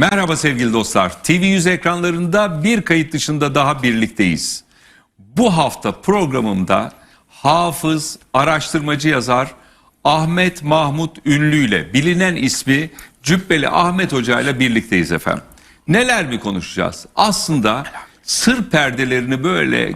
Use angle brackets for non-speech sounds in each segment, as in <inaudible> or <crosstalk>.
Merhaba sevgili dostlar. TV100 ekranlarında bir kayıt dışında daha birlikteyiz. Bu hafta programımda hafız, araştırmacı yazar Ahmet Mahmut Ünlü ile bilinen ismi Cübbeli Ahmet Hoca ile birlikteyiz efendim. Neler mi konuşacağız? Aslında sır perdelerini böyle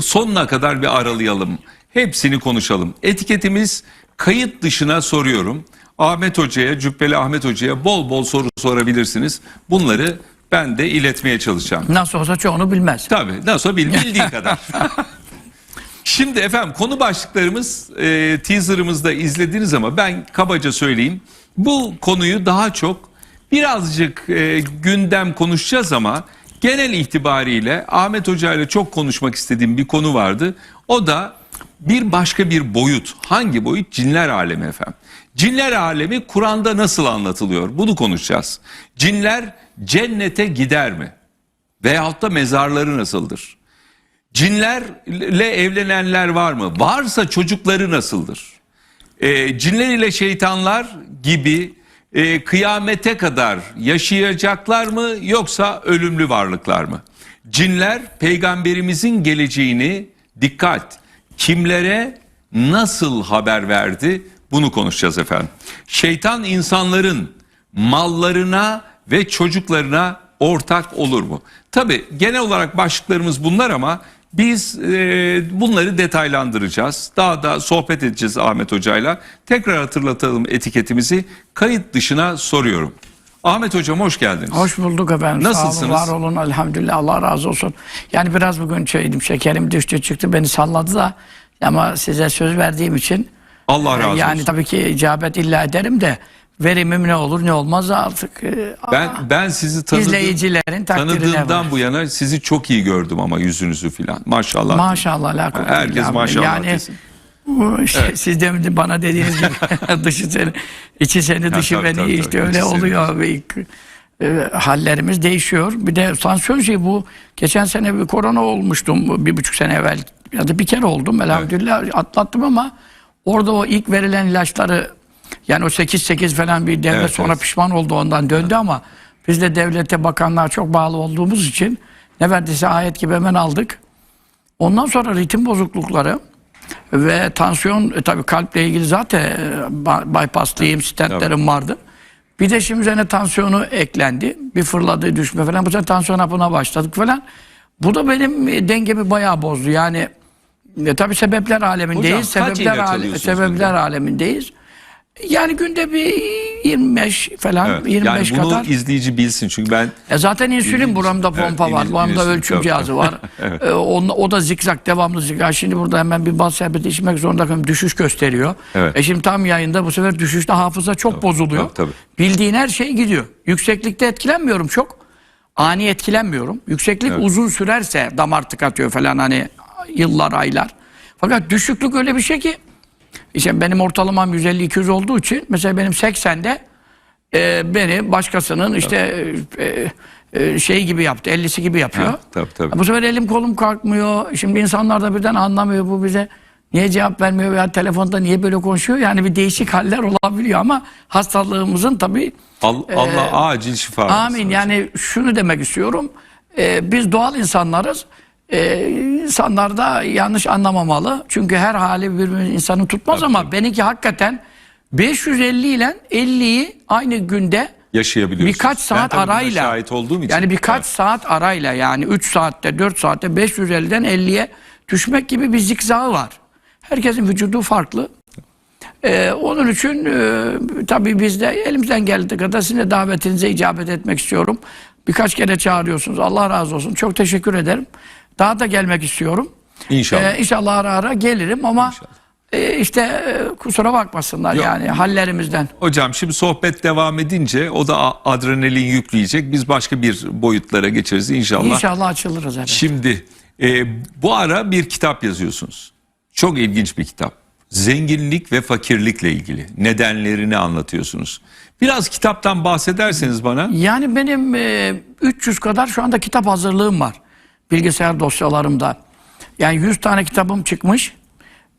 sonuna kadar bir aralayalım. Hepsini konuşalım. Etiketimiz kayıt dışına soruyorum. Ahmet Hoca'ya, Cübbeli Ahmet Hoca'ya bol bol soru sorabilirsiniz. Bunları ben de iletmeye çalışacağım. Nasıl olsa çoğunu bilmez. Tabii nasıl olsa bil, bildiği <laughs> kadar. Şimdi efendim konu başlıklarımız e, teaserımızda izlediniz ama ben kabaca söyleyeyim. Bu konuyu daha çok birazcık e, gündem konuşacağız ama genel itibariyle Ahmet Hoca ile çok konuşmak istediğim bir konu vardı. O da bir başka bir boyut. Hangi boyut? Cinler alemi efendim. Cinler alemi Kur'an'da nasıl anlatılıyor? Bunu konuşacağız. Cinler cennete gider mi? Veyahut da mezarları nasıldır? Cinlerle evlenenler var mı? Varsa çocukları nasıldır? E, cinler ile şeytanlar gibi e, kıyamete kadar yaşayacaklar mı yoksa ölümlü varlıklar mı? Cinler peygamberimizin geleceğini dikkat kimlere nasıl haber verdi bunu konuşacağız efendim. Şeytan insanların mallarına ve çocuklarına ortak olur mu? Tabi genel olarak başlıklarımız bunlar ama biz e, bunları detaylandıracağız. Daha da sohbet edeceğiz Ahmet Hoca'yla. Tekrar hatırlatalım etiketimizi. Kayıt dışına soruyorum. Ahmet Hocam hoş geldiniz. Hoş bulduk efendim. Nasılsınız? Sağ olun, var olun. Elhamdülillah. Allah razı olsun. Yani biraz bugün şeydim, şekerim düştü çıktı beni salladı da ama size söz verdiğim için Allah razı yani olsun. tabii ki icabet illa ederim de verimim ne olur ne olmaz artık e, Ben ben sizi tanıdım, izleyicilerin tanıdığımdan var. bu yana sizi çok iyi gördüm ama yüzünüzü filan. Maşallah. Maşallah la kuvvete Herkes maşallah. Yani desin. şey, siz de bana dediğiniz gibi <laughs> <laughs> dışı seni, içi seni dışı tabii, beni tabii, işte tabii. öyle oluyor. Bir- e, hallerimiz değişiyor. Bir de tansiyon şey bu. Geçen sene bir korona olmuştum bir buçuk sene evvel ya da bir kere oldum elhamdülillah atlattım ama orada o ilk verilen ilaçları yani o 8-8 falan bir devlet Evet, sonra evet. pişman oldu ondan döndü ama biz de devlete bakanlığa çok bağlı olduğumuz için ne verdiyse ayet gibi hemen aldık. Ondan sonra ritim bozuklukları ve tansiyon e, tabii kalple ilgili zaten e, ba- bypasslıyım, stentlerim vardı. Bir de şimdi üzerine tansiyonu eklendi. Bir fırladı, düşme falan. Bu sefer tansiyon hapına başladık falan. Bu da benim e, dengemi bayağı bozdu. Yani e, tabii sebepler alemindeyiz. Hocam, sebepler ale- sebepler günde? alemindeyiz. Yani günde bir 25 falan, Evet. 25 yani bunu kadar. izleyici bilsin çünkü ben E zaten insülin buramda pompa Evet, var. Buramda ölçüm tabii, cihazı tabii. var. <laughs> Evet. E, on- o da zikzak devamlı zikzak. Şimdi burada hemen bir bal şerbeti içmek zorunda kalıyorum. Düşüş gösteriyor. Evet. E şimdi tam yayında bu sefer düşüşte hafıza çok bozuluyor. tabii, tabii. Bildiğin her şey gidiyor. Yükseklikte etkilenmiyorum çok. Ani etkilenmiyorum. Yükseklik Evet. uzun sürerse damar tıkatıyor falan hani yıllar aylar. Fakat düşüklük öyle bir şey ki işte benim ortalamam 150-200 olduğu için mesela benim 80'de e, beni başkasının işte e, e, şey gibi yaptı, 50'si gibi yapıyor. Ha, tabii, tabii. Bu sefer elim kolum kalkmıyor. Şimdi insanlar da birden anlamıyor bu bize. Niye cevap vermiyor veya telefonda niye böyle konuşuyor? Yani bir değişik haller olabiliyor ama hastalığımızın tabii Al- Allah acil şifa Amin. Yani şunu demek istiyorum. Ee, biz doğal insanlarız. Ee, insanlar da yanlış anlamamalı. Çünkü her hali bir insanı tutmaz ama benimki hakikaten 550 ile 50'yi aynı günde yaşayabiliyorsunuz. birkaç saat ben tabii arayla şahit olduğum için. yani birkaç Evet. saat arayla yani 3 saatte 4 saatte 550'den 50'ye düşmek gibi bir zikzağı var. Herkesin vücudu farklı. Ee, onun için e, tabii biz de elimizden geldiği kadar sizin de davetinize icabet etmek istiyorum. Birkaç kere çağırıyorsunuz. Allah razı olsun. Çok teşekkür ederim. Daha da gelmek istiyorum. İnşallah. Ee, inşallah ara ara gelirim ama e, işte e, kusura bakmasınlar Yok. yani hallerimizden. Hocam şimdi sohbet devam edince o da adrenalin yükleyecek. Biz başka bir boyutlara geçeriz inşallah. İnşallah açılırız. Evet. Şimdi e, bu ara bir kitap yazıyorsunuz. Çok ilginç bir kitap. Zenginlik ve fakirlikle ilgili nedenlerini anlatıyorsunuz. Biraz kitaptan bahsederseniz bana. Yani benim e, 300 kadar şu anda kitap hazırlığım var. Bilgisayar dosyalarımda. Yani 100 tane kitabım çıkmış.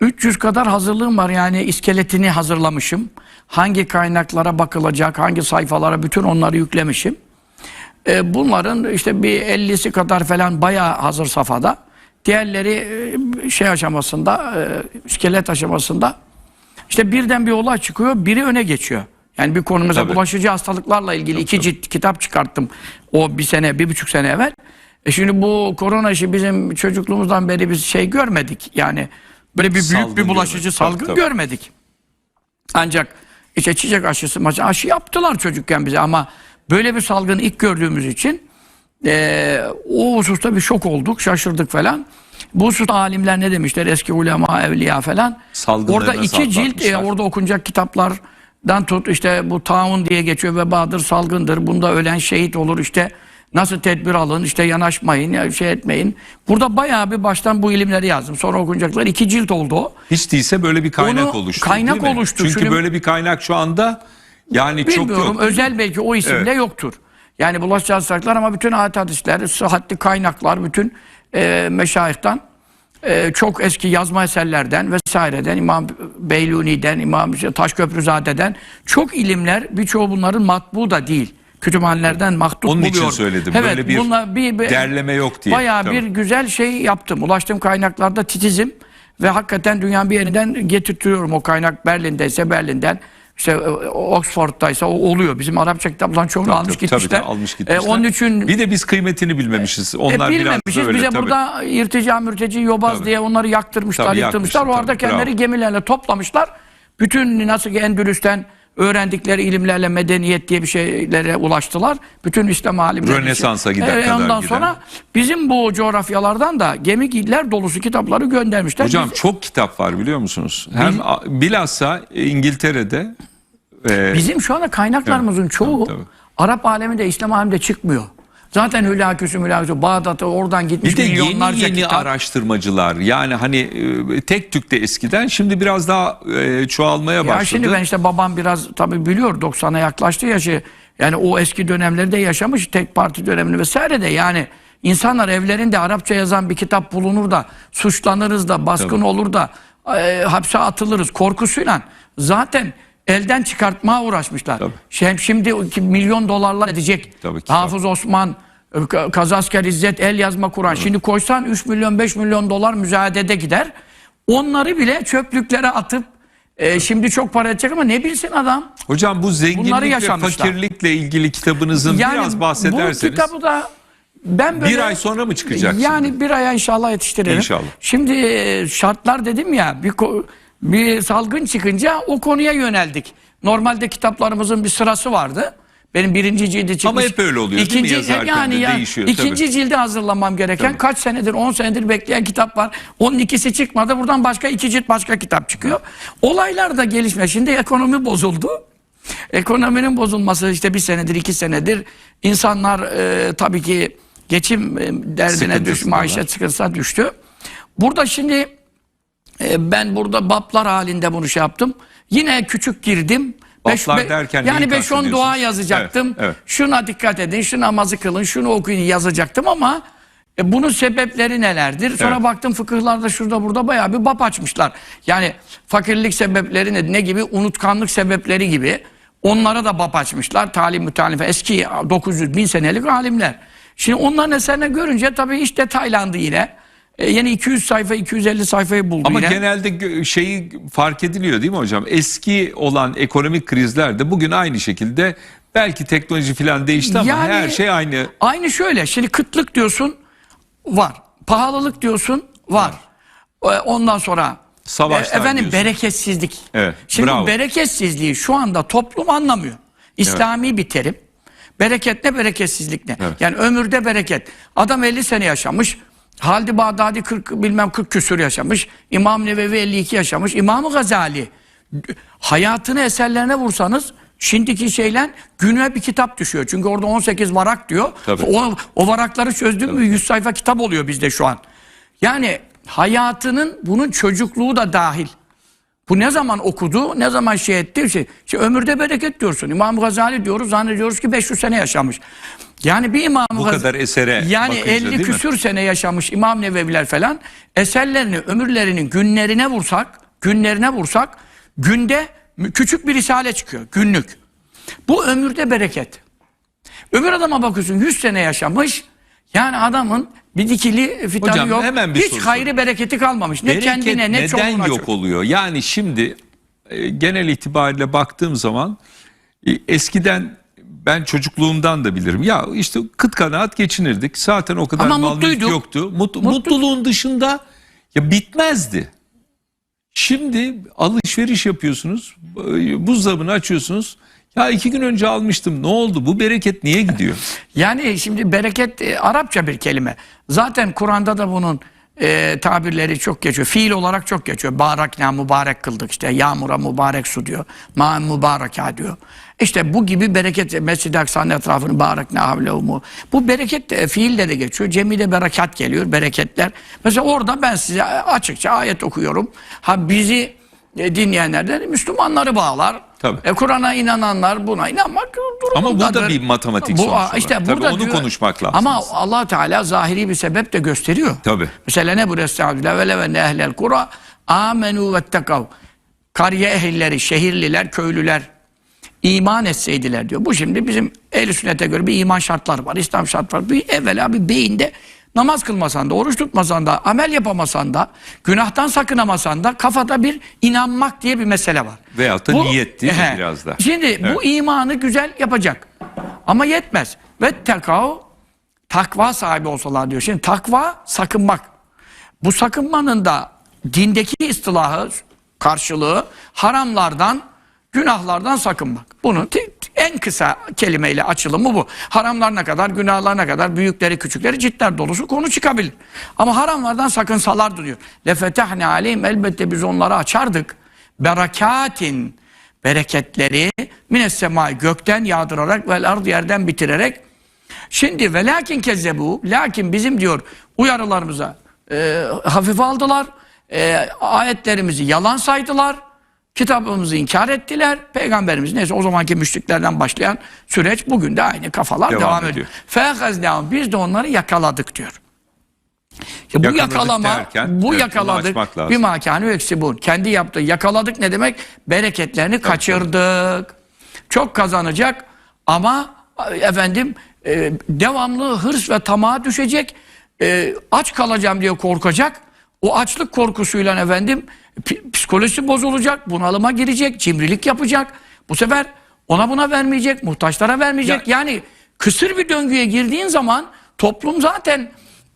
300 kadar hazırlığım var. Yani iskeletini hazırlamışım. Hangi kaynaklara bakılacak, hangi sayfalara bütün onları yüklemişim. E, bunların işte bir 50'si kadar falan bayağı hazır safhada. Diğerleri e, şey aşamasında, e, iskelet aşamasında. İşte birden bir olay çıkıyor, biri öne geçiyor. Yani bir konu mesela Tabii. bulaşıcı hastalıklarla ilgili iki cilt kitap çıkarttım. O bir sene, bir buçuk sene evvel. E şimdi bu korona işi bizim çocukluğumuzdan beri biz şey görmedik. Yani böyle bir büyük Salgın bir bulaşıcı görmedik. salgın Tabii, tabii. görmedik. Ancak işte çiçek aşısı, maçı aşı yaptılar çocukken bize ama böyle bir salgını ilk gördüğümüz için eee, o hususta bir şok olduk, şaşırdık falan. Bu hususta alimler ne demişler? Eski ulema, evliya falan. Salgınları Orada iki cilt, e, orada okunacak kitaplardan tut işte bu taun diye geçiyor vebadır, salgındır. Bunda ölen şehit olur işte. Nasıl tedbir alın, işte yanaşmayın, ya şey etmeyin. Burada bayağı bir baştan bu ilimleri yazdım. Sonra okunacaklar. iki cilt oldu o. Hiç değilse böyle bir kaynak Onu- oluştu. kaynak değil mi? oluştu. Çünkü Çünkü- böyle bir kaynak şu anda yani çok Bilmiyorum. yok. Özel belki o isimde Evet. yoktur. Yani bulaşıcı hastalıklar ama bütün ayet hadisler, sıhhatli kaynaklar, bütün e, meşayihtan e, çok eski yazma eserlerden vesaireden, İmam Beyluni'den, İmam Taşköprüzade'den çok ilimler, birçoğu bunların matbu da değil. Kütüphanelerden mahdut Onun için buluyor. söyledim. Evet, Böyle bir bunlar bir, bir- derleme yok diye. Bayağı Tabii. bir güzel şey yaptım. Ulaştığım kaynaklarda titizim ve hakikaten dünyanın bir yerinden getirtiyorum o kaynak. Berlin'deyse Berlin'den, işte e, Oxford'daysa o oluyor. Bizim Arapça kitapların çoğunu almış gitmişler. tabii, almış gitmişler. E, onun için bir de biz kıymetini bilmemişiz. e, Onlar biraz bilmemişiz. da öyle Bize tabii. burada irtica, mürteci, yobaz Tabii. diye onları yaktırmışlar, Tabii, yıktırmışlar. O yakmışlar, arada tabii, kendileri bravo. gemilerle toplamışlar. Bütün nasıl ki Endülüs'ten öğrendikleri ilimlerle medeniyet diye bir şeylere ulaştılar. Bütün İslam alimleri. Rönesans'a giden Evet, kadar Ondan giden. sonra bizim bu coğrafyalardan da gemiler dolusu kitapları göndermişler. Hocam Biz- çok kitap var biliyor musunuz? Hem a- bilhassa İngiltere'de e, bizim şu anda kaynaklarımızın çoğu tabii, tabii. Arap aleminde, İslam aleminde çıkmıyor. Zaten hülaküsü mülaküsü Bağdat'a oradan gitmiş bir de yeni yeni kitap. araştırmacılar yani hani e, tek tük de eskiden şimdi biraz daha e, çoğalmaya Ya başladı. şimdi ben işte babam biraz tabii biliyor 90'a yaklaştı yaşı. Yani o eski dönemleri de yaşamış tek parti dönemini vesaire de yani insanlar evlerinde Arapça yazan bir kitap bulunur da suçlanırız da baskın Tabii. olur da e, hapse atılırız korkusuyla zaten elden çıkartmaya uğraşmışlar. Tabii. Şimdi, şimdi ki milyon dolarlar edecek. Tabii ki. Hafız Osman e, Ka- Kazasker İzzet el yazma Kur'an. Şimdi koysan 3 milyon 5 milyon dolar müzayedede gider. Onları bile çöplüklere atıp e, şimdi çok para edecek ama ne bilsin adam. Hocam bu zenginlik ve fakirlikle ilgili kitabınızın biraz bahsederseniz. bu kitabı da ben böyle Bir ay sonra mı çıkacak Yani şimdi? bir aya inşallah yetiştirelim. İnşallah. Şimdi e, şartlar dedim ya bir bir salgın çıkınca o konuya yöneldik. Normalde kitaplarımızın bir sırası vardı. Benim birinci cildi çıkmış. Ama hep öyle oluyor değil mi? Yazarken de ya, değişiyor, İkinci tabii. cildi hazırlamam gereken Tabii. kaç senedir 10 senedir bekleyen kitap var. Onun ikisi çıkmadı. Buradan başka iki cilt başka kitap çıkıyor. Olaylar da gelişme. Şimdi ekonomi bozuldu. Ekonominin bozulması işte bir senedir iki senedir insanlar e, tabii ki geçim e, derdine düş, Sıkıntısındalar. maişet sıkıntısına düştü. Burada şimdi e, ben burada baplar halinde bunu şey yaptım. Yine küçük girdim. Baplar derken neyi yani 5-10 dua yazacaktım. Evet, evet. Şuna dikkat edin, şu namazı kılın, şunu okuyun yazacaktım ama e, bunun sebepleri nelerdir? Sonra Evet. baktım fıkıhlarda şurada burada bayağı bir bap açmışlar. Yani fakirlik sebepleri ne, ne gibi? Unutkanlık sebepleri gibi. Onlara da bap açmışlar. Talim mütalife eski 900 bin senelik alimler. Şimdi onların eserine görünce tabii iş detaylandı yine. E, yeni 200 sayfa 250 sayfayı buldu Ama yine. genelde şeyi fark ediliyor değil mi hocam? Eski olan ekonomik krizler de bugün aynı şekilde belki teknoloji falan değişti ama Yani- her şey aynı. Aynı şöyle. Şimdi kıtlık diyorsun var. Pahalılık diyorsun var. E, Ondan sonra Savaşlar efendim diyorsun. bereketsizlik. Evet, Şimdi bravo. bereketsizliği şu anda toplum anlamıyor. İslami bir terim. Bereket ne bereketsizlik ne? Evet. Yani ömürde bereket. Adam 50 sene yaşamış. Halid Bağdadi 40 bilmem 40 küsür yaşamış. İmam Nevevi 52 yaşamış. İmam Gazali hayatını eserlerine vursanız şimdiki şeyle güne bir kitap düşüyor. Çünkü orada 18 varak diyor. Tabii. O, o varakları çözdük mü 100 sayfa kitap oluyor bizde şu an. Yani hayatının bunun çocukluğu da dahil. Bu ne zaman okudu, ne zaman şey etti? Şey, işte ömürde bereket diyorsun. İmam Gazali diyoruz, zannediyoruz ki 500 sene yaşamış. Yani bir İmam Bu kadar esere yani bakınca 50 değil mi? küsür sene yaşamış İmam Neveviler falan eserlerini, ömürlerinin günlerine vursak, günlerine vursak günde küçük bir risale çıkıyor günlük. Bu ömürde bereket. Öbür adama bakıyorsun 100 sene yaşamış. Yani adamın bir dikili fitanı Hocam, yok. hemen bir Hiç soru hayrı bereketi kalmamış. Ne Bereket kendine ne neden yok oluyor? Yani şimdi e, genel itibariyle baktığım zaman e, eskiden ben çocukluğumdan da bilirim. Ya işte kıt kanaat geçinirdik. Zaten o kadar Ama mal mülk mutluyduk. yoktu. Mut- Mutluluğun dışında ya bitmezdi. Şimdi alışveriş yapıyorsunuz. Buzdolabını açıyorsunuz. Ya iki gün önce almıştım. Ne oldu? Bu bereket niye gidiyor? <laughs> Yani şimdi bereket e, Arapça bir kelime. Zaten Kur'an'da da bunun e, tabirleri çok geçiyor. Fiil olarak çok geçiyor. Barakna mübarek kıldık işte. Yağmura mübarek su diyor. Ma mübareka diyor. İşte bu gibi bereket Mescid-i Aksa'nın etrafını barakna havlehumu. Bu bereket de, fiille de geçiyor. Cemile berekat geliyor. Bereketler. Mesela orada ben size açıkça ayet okuyorum. Ha bizi e, dinleyenlerden Müslümanları bağlar. Tabii. E, Kur'an'a inananlar buna inanmak durumundadır. Ama bu da bir matematik Bu- sonuç işte Tabii burada onu diyor- konuşmak lazım. Ama allah Teala zahiri bir sebep de gösteriyor. Tabii. Mesela ne bu Estağfirullah ve levenne ehlel kura amenu vettekav. Kariye ehilleri, şehirliler, köylüler iman etseydiler diyor. Bu şimdi bizim ehl sünnete göre bir iman şartları var. İslam şartları var. Bir evvela bir beyinde namaz kılmasan da, oruç tutmasan da, amel yapamasan da, günahtan sakınamasan da kafada bir inanmak diye bir mesele var. Veyahut da niyet değil mi He. biraz da? Şimdi bu imanı güzel yapacak. Ama yetmez. Ve tekav takva sahibi olsalar diyor. Şimdi takva sakınmak. Bu sakınmanın da dindeki istilahı, karşılığı haramlardan, günahlardan sakınmak. Bunun en kısa kelimeyle açılımı bu. Haramlar ne kadar, günahlar ne kadar, büyükleri küçükleri cidden dolusu konu çıkabilir. Ama haramlardan sakınsalar diyor. Lefetehne aleyhim elbette biz onları açardık. Berekatin bereketleri mines semai gökten yağdırarak vel ard yerden bitirerek Şimdi ve lakin kezzebu lakin bizim diyor uyarılarımıza e, hafife aldılar. E, ayetlerimizi yalan saydılar. Kitabımızı inkar ettiler. Peygamberimiz neyse o zamanki müşriklerden başlayan süreç bugün de aynı kafalar devam, Devam ediyor. ediyor. Biz de onları yakaladık diyor. Ya bu yakalama, derken, bu evet, yakaladık bir makânü eksibun. Kendi yaptığı yakaladık ne demek? Bereketlerini kaçırdık. Çok kazanacak ama efendim e, devamlı hırs ve tamağa düşecek. E, aç kalacağım diye korkacak. O açlık korkusuyla efendim psikolojisi bozulacak, bunalıma girecek, cimrilik yapacak. Bu sefer ona buna vermeyecek, muhtaçlara vermeyecek. yani kısır bir döngüye girdiğin zaman toplum zaten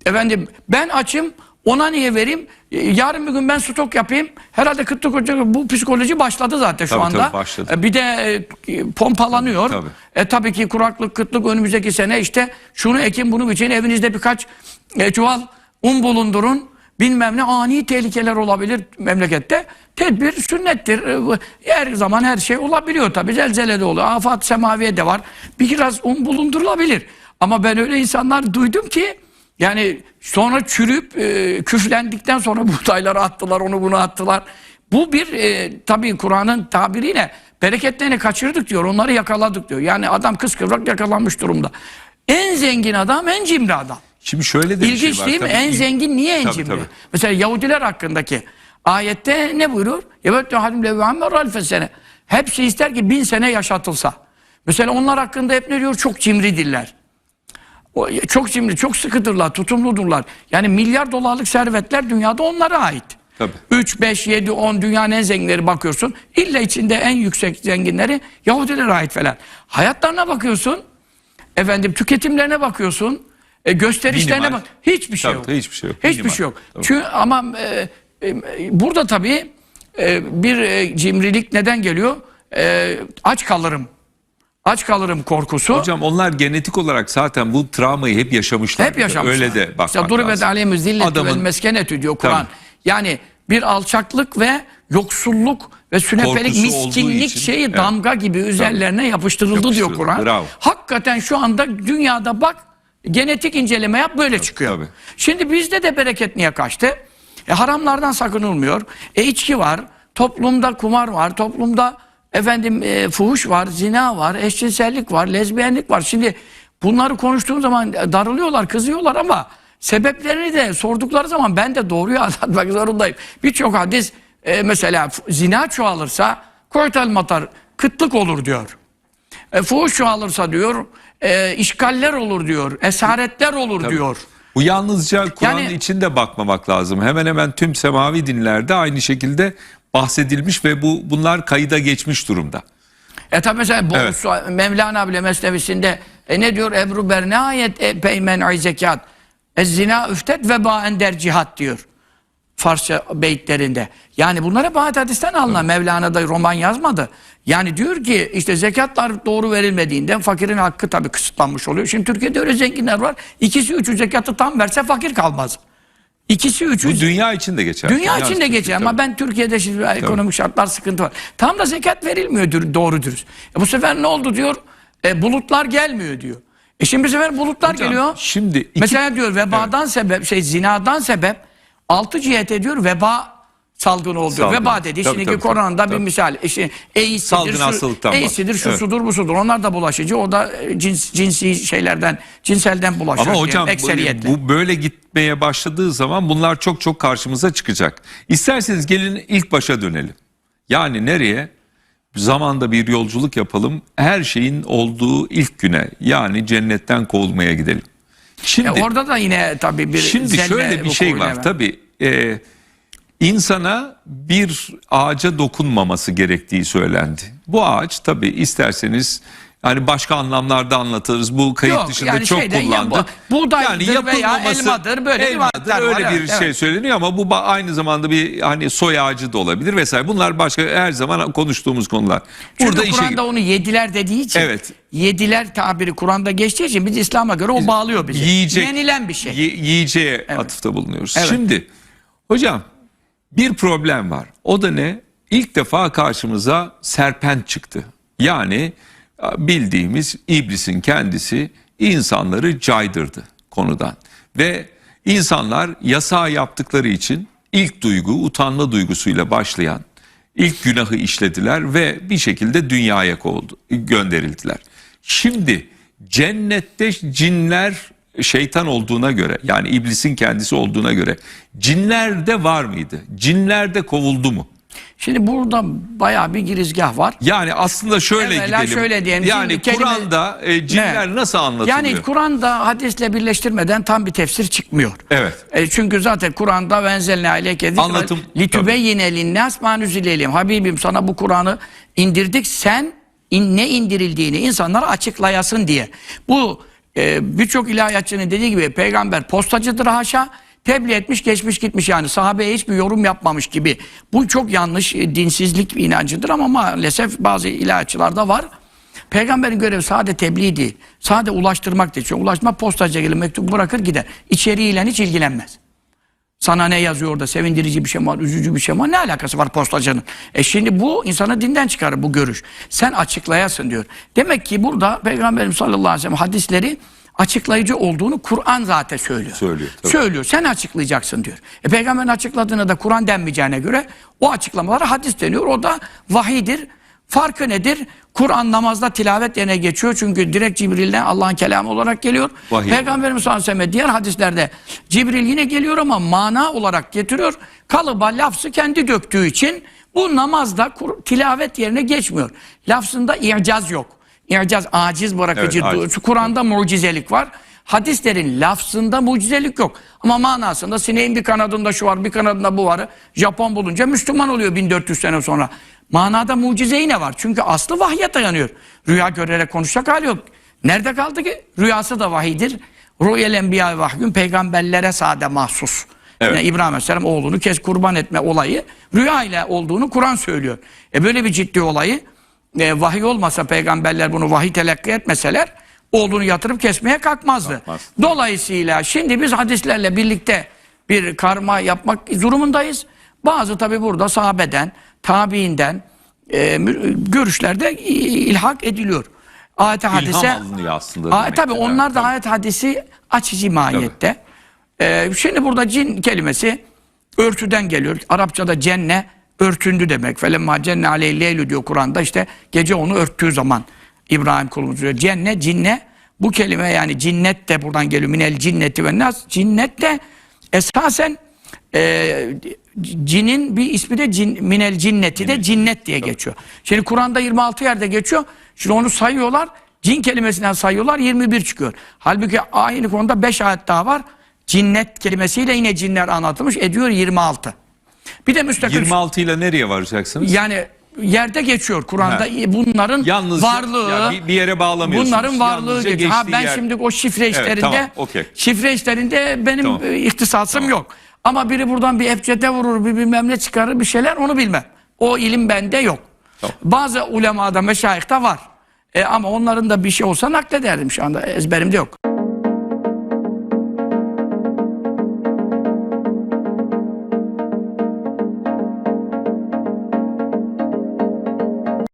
efendim ben açım ona niye vereyim? E, Yarın bir gün ben stok yapayım. Herhalde kıtlık olacak. Bu psikoloji başladı zaten şu Tabii, anda. tabii, başladı. E, Bir de e, pompalanıyor. Tabii. E tabii ki kuraklık, kıtlık önümüzdeki sene işte şunu ekin bunu biçin evinizde birkaç e, çuval un bulundurun. Bilmem ne ani tehlikeler olabilir memlekette. Tedbir sünnettir. E, bu- Her zaman her şey olabiliyor tabii. Zelzele de oluyor. Afat semaviye de var. Biraz un bulundurulabilir. Ama ben öyle insanlar duydum ki yani sonra çürüyüp e, küflendikten sonra <laughs> buğdayları attılar, onu bunu attılar. Bu bir e, tabii Kur'an'ın tabiriyle bereketlerini kaçırdık diyor. Onları yakaladık diyor. Yani adam kıskıvrak yakalanmış durumda. En zengin adam en cimri adam. Şimdi şöyle de bir İlginç şey var. değil mi? Tabii En zengin niye en Tabii, cimri? tabii. Mesela Yahudiler hakkındaki ayette ne buyuruyor? Evet halim levâme ralfe sene. Hepsi ister ki bin sene yaşatılsa. Mesela onlar hakkında hep ne diyor? Çok cimridirler. O, çok cimri, çok sıkıdırlar, tutumludurlar. Yani milyar dolarlık servetler dünyada onlara ait. Tabii. 3, 5, 7, 10 dünyanın en zenginleri bakıyorsun. İlla içinde en yüksek zenginleri Yahudilere ait falan. Hayatlarına bakıyorsun. Efendim tüketimlerine bakıyorsun. E, gösterişlerine Minimal. bak. Hiçbir şey Tabii, yok. hiçbir şey yok. Hiçbir Minimal. şey yok. Tabii. Çünkü ama e, e, burada tabii e, bir e, cimrilik neden geliyor? E, aç kalırım. Aç kalırım korkusu. Hocam onlar genetik olarak zaten bu travmayı hep yaşamışlar. Hep yaşamışlar. Öyle de bakmak İşte lazım. aleyhimü zilletü vel Adamın meskenetü diyor Kur'an. Yani bir alçaklık ve yoksulluk ve sünepelik Korkusu miskinlik için, şeyi evet. damga gibi üzerlerine yapıştırıldı diyor Yapıştırıldı, Kur'an. bravo. Hakikaten şu anda dünyada bak genetik inceleme yap böyle çıkıyor. tabii. Şimdi bizde de bereket niye kaçtı? E, haramlardan sakınılmıyor. E içki var, toplumda kumar var, toplumda efendim e, fuhuş var, zina var, eşcinsellik var, lezbiyenlik var. Şimdi bunları konuştuğum zaman darılıyorlar, kızıyorlar ama sebeplerini de sordukları zaman ben de doğruyu <laughs> anlatmak zorundayım. Birçok hadis e, mesela zina çoğalırsa koytal matar kıtlık olur diyor. E, fuhuş çoğalırsa diyor e, işgaller olur diyor. Esaretler olur diyor. Bu yalnızca Kur'an'ın Yani- içinde bakmamak lazım. Hemen hemen tüm semavi dinlerde aynı şekilde bahsedilmiş ve bu bunlar kayıda geçmiş durumda. E tabi mesela Evet. Mevlana bile Mesnevisinde e ne diyor Ebru Ber ne ayet e, peymen zekat Ez zina üftet ve ba der cihat diyor. Farsça beyitlerinde. Yani bunlar hep ayet hadisten alınan. Mevlana da roman yazmadı. Yani diyor ki işte zekatlar doğru verilmediğinden fakirin hakkı tabii kısıtlanmış oluyor. Şimdi Türkiye'de öyle zenginler var. İkisi üçü zekatı tam verse fakir kalmaz. İkisi üçü Bu dünya için de geçer. Dünya için de geçer ama tabii. ben Türkiye'de şimdi ekonomik şartlar sıkıntı var. Tam da zekat verilmiyor doğru dürüst. E bu sefer ne oldu diyor? E, bulutlar gelmiyor diyor. E şimdi bu sefer bulutlar Hocam, geliyor. Şimdi iki, Mesela diyor vebadan sebep şey zinadan sebep altı cihet ediyor veba salgını oldu. Salgın. Veba dedi. Tabii, Şimdi tabii, koronada tabii, bir misal. İşte AIDS'idir, Salgın şu, hastalıktan AIDS'idir, şu bahsediyor. sudur, bu sudur. Onlar da bulaşıcı. O da e, cins, cinsi şeylerden, cinselden bulaşıyor. ama diye, hocam bu, ekseriyetle. bu böyle gitmeye başladığı zaman bunlar çok çok karşımıza çıkacak. İsterseniz gelin ilk başa dönelim. Yani nereye? Zamanda bir yolculuk yapalım. Her şeyin olduğu ilk güne yani cennetten kovulmaya gidelim. Şimdi E orada da yine tabii bir Şimdi şöyle bir şey var var. tabii e, insana bir ağaca dokunmaması gerektiği söylendi. Bu ağaç tabii isterseniz hani başka anlamlarda anlatırız. Bu kayıt Yok, dışında yani çok şeyden ya kullandı. bu- buğdaydır veya elmadır, böyle bir elmadır, var, öyle bir evet, şey evet. söyleniyor ama bu aynı zamanda bir hani soy ağacı da olabilir vesaire. Bunlar başka her zaman konuştuğumuz konular. Çünkü Burada işe Kur'an'da onu yediler dediği için. Evet. Yediler tabiri Kur'an'da geçtiği için biz İslam'a göre o bağlıyor bizi. yiyecek Yenilen bir şey. Yi- yiyeceğe atıfta bulunuyoruz. Evet. Şimdi hocam bir problem var. O da ne? İlk defa karşımıza serpent çıktı. Yani bildiğimiz iblisin kendisi insanları caydırdı konudan. Ve insanlar yasağı yaptıkları için ilk duygu utanma duygusuyla başlayan ilk günahı işlediler ve bir şekilde dünyaya kovuldu, gönderildiler. Şimdi cennette cinler şeytan olduğuna göre yani iblisin kendisi olduğuna göre cinlerde var mıydı? Cinlerde kovuldu mu? Şimdi burada bayağı bir girizgah var. Yani aslında şöyle Evvela gidelim. şöyle diyelim. Yani Şimdi Kur'an'da e, cinler Evet. nasıl anlatılıyor? Yani Kur'an'da hadisle birleştirmeden tam bir tefsir çıkmıyor. Evet. E çünkü zaten Kur'an'da venzelne aleyke Anlatım, litubeyyine linnâs mâ nüzileylim. Habibim sana bu Kur'an'ı indirdik sen in, ne indirildiğini insanlara açıklayasın diye. Bu e, birçok ilahiyatçının dediği gibi peygamber postacıdır haşa tebliğ etmiş geçmiş gitmiş yani sahabeye hiçbir yorum yapmamış gibi. Bu çok yanlış e, dinsizlik inancıdır ama maalesef bazı ilahiyatçılarda var. Peygamberin görevi sade tebliğ değil. Sade ulaştırmak değil. Çünkü ulaşmak postacıya gelir mektup bırakır gider. İçeriğiyle hiç ilgilenmez. Sana ne yazıyor orada? Sevindirici bir şey mi var? Üzücü bir şey mi var? Ne alakası var postacının? E şimdi bu insanı dinden çıkarır bu görüş. Sen açıklayasın diyor. Demek ki burada Peygamberimiz sallallahu aleyhi ve sellem hadisleri açıklayıcı olduğunu Kur'an zaten söylüyor. Söylüyor, tabii. Söylüyor. Sen açıklayacaksın diyor. E peygamberin açıkladığına da Kur'an denmeyeceğine göre o açıklamalara hadis deniyor. O da vahidir. Farkı nedir? Kur'an namazda tilavet yerine geçiyor. Çünkü direkt Cibril'den Allah'ın kelamı olarak geliyor. Vahiy. Peygamberimiz sallallahu aleyhi ve sellem diğer hadislerde Cibril yine geliyor ama mana olarak getiriyor. Kalıba lafzı kendi döktüğü için bu namazda tilavet yerine geçmiyor. Lafzında i'caz yok. İ'caz aciz bırakıcı. Evet. Kur'an'da mucizelik var. Hadislerin lafzında mucizelik yok. Ama manasında sineğin bir kanadında şu var, bir kanadında bu var. Japon bulunca Müslüman oluyor 1400 sene sonra. Manada mucize yine var. Çünkü aslı vahye dayanıyor. Rüya görerek konuşacak hali yok. Nerede kaldı ki? Rüyası da vahidir. Rüyel enbiya vahyün peygamberlere sade mahsus. Evet. Yani İbrahim Aleyhisselam oğlunu kes kurban etme olayı rüya ile olduğunu Kur'an söylüyor. E böyle bir ciddi olayı e, vahiy olmasa peygamberler bunu vahiy telakki etmeseler oğlunu yatırıp kesmeye kalkmazdı. Kalkmaz. Dolayısıyla şimdi biz hadislerle birlikte bir karma yapmak durumundayız. Bazı tabi burada sahabeden, tabiinden e, görüşlerde ilhak ediliyor. Ayet hadise İlham alınıyor aslında. Tabii ki. onlar da ayet hadisi açıcı mahiyette. Ee, şimdi burada cin kelimesi örtüden geliyor. Arapçada cenne örtündü demek. Felemma cenne aleyhi leylü diyor Kur'an'da işte gece onu örttüğü zaman İbrahim kulumuz diyor. Cenne, cinne bu kelime yani cinnet de buradan geliyor. Minel cinneti ve nas. Cinnet de esasen e, cinin bir ismi de cin, minel cinneti de cinnet diye geçiyor. Şimdi Kur'an'da 26 yerde geçiyor. Şimdi onu sayıyorlar. Cin kelimesinden sayıyorlar 21 çıkıyor. Halbuki aynı konuda 5 ayet daha var. Cinnet kelimesiyle yine cinler anlatılmış. Ediyor 26. Bir de müstakil 26 ile nereye varacaksınız? yani yerde geçiyor Kur'an'da Ha. bunların Yalnızca varlığı ya bir, bir yere bağlamıyorsunuz. bunların varlığı Yalnızca geçiyor. Ha geçtiği ben yer- şimdi o şifre işlerinde tamam, okey. şifre işlerinde benim Tamam. e, ihtisasım yok. Ama biri buradan bir efçete vurur, bir bilmem ne çıkarır bir şeyler onu bilmem. O ilim bende yok. Tamam. Bazı ulemada, meşayihte var. E, ama onların da bir şey olsa naklederdim şu anda ezberimde yok.